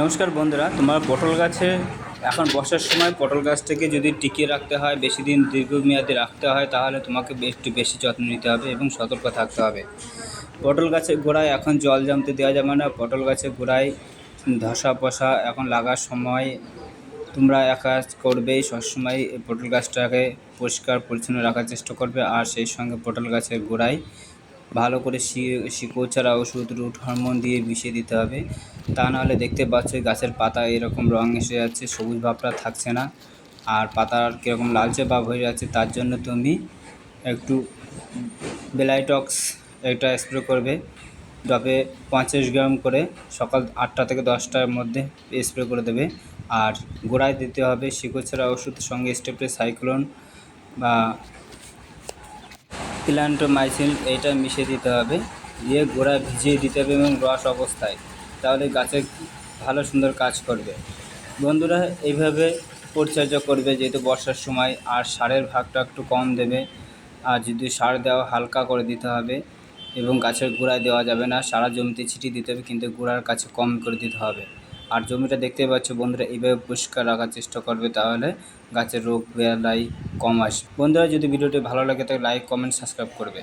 নমস্কার বন্ধুরা, তোমার পটল গাছে এখন বর্ষার সময় পটল গাছটাকে যদি টিকিয়ে রাখতে হয়, বেশি দিন দীর্ঘমেয়াদে রাখতে হয়, তাহলে তোমাকে একটু বেশি যত্ন নিতে হবে এবং সতর্ক থাকতে হবে। পটল গাছের গোড়ায় এখন জল জমতে দেওয়া যাবে না, পটল গাছের গোড়ায় ধসা পশা এখন লাগার সময় তোমরা এক কাজ করবেই সবসময় পটল গাছটাকে পরিষ্কার পরিচ্ছন্ন রাখার চেষ্টা করবে, আর সেই সঙ্গে পটল গাছের গোড়ায় ভালো করে শিকড় ছাড়া ওষুধ, রুট হরমোন দিয়ে মিশিয়ে দিতে হবে। তা নাহলে দেখতে পাচ্ছ গাছের পাতা এরকম রং এসে যাচ্ছে, সবুজ ভাবটা থাকছে না। আর পাতার কীরকম লালচে ভাব হয়ে যাচ্ছে, তার জন্য তুমি একটু বেলাইটক্স একটা স্প্রে করবে। ডবে পঞ্চাশ গ্রাম করে সকাল আটটা থেকে দশটার মধ্যে স্প্রে করে দেবে। আর গোড়ায় দিতে হবে শিকড় ওষুধ সঙ্গে স্টেপে সাইক্লোন বা প্ল্যান্টোমাইসিন এইটা মিশিয়ে দিতে হবে, দিয়ে গোড়ায় ভিজিয়ে দিতে হবে এবং রস অবস্থায়, তাহলে গাছে ভালো সুন্দর কাজ করবে। বন্ধুরা, এইভাবে পরিচর্যা করবে, যেহেতু বর্ষার সময়, আর সারের ভাগটা একটু কম দেবে, আর যদি সার দেওয়া হালকা করে দিতে হবে, এবং গাছের গোড়ায় দেওয়া যাবে না, সারা জমিতে ছিটিয়ে দিতে হবে, কিন্তু গোড়ার কাছে কম করে দিতে হবে। আর জমিটা দেখতে পাচ্ছ বন্ধুরা, এইভাবে পরিষ্কার রাখার চেষ্টা করবে তাহলে গাছের রোগ বেলাই কম আসে বন্ধুরা, যদি ভিডিওটি ভালো লাগে তাহলে লাইক কমেন্ট সাবস্ক্রাইব করবে।